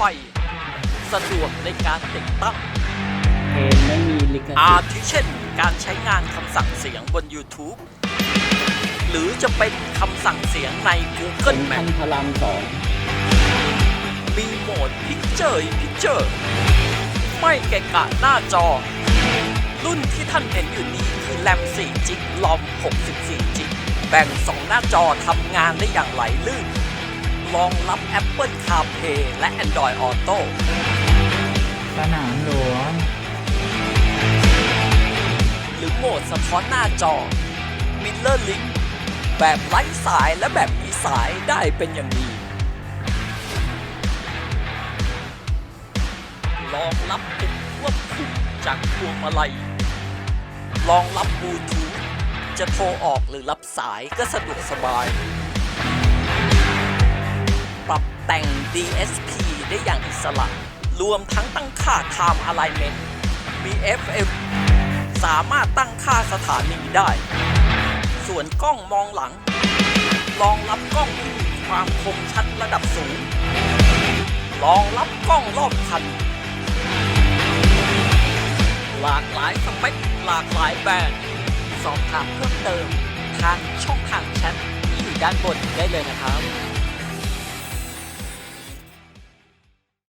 ดวกในการติดตั้งเพลงไม่มีลิขอาสิทธิ์ทิเช่น การใช้งานคำสั่งเสียงบน YouTube หรือจะเป็นคำสั่งเสียงในเป็ Google น Map พันพลังสองมีโหมด Picture in Picture ไม่แกะกะหน้าจอ รุ่นที่ท่านเห็นอยู่นี้คือแรม4จิกลอม 64จิกแบ่ง 2 หน้าจอทำงานได้อย่างไหลลื่น รองรับ Apple CarPlay และ Android Auto สนามหลวง หรือโหมดสะท้อนหน้าจอ Mirror Link แบบไร้สายและแบบมีสายได้เป็นอย่างดีรองรับปุ่มควบคุมจากพวงมาลัยรองรับบลูทูธจะโทรออกหรือรับสายก็สะดวกสบายปรับ แต่ง DSP ได้อย่างอิสระ รวมทั้งตั้งค่า Time Alignment มี FM สามารถตั้งค่าสถานีได้ ส่วนกล้องมองหลัง รองรับกล้องที่มีความคมชัดระดับสูง รองรับกล้องรอบคัน หลากหลายสเปคหลากหลายแบรนด์สอบถามเพิ่มเติมทางช่องทางแชทที่อยู่ด้านบนได้เลยนะครับ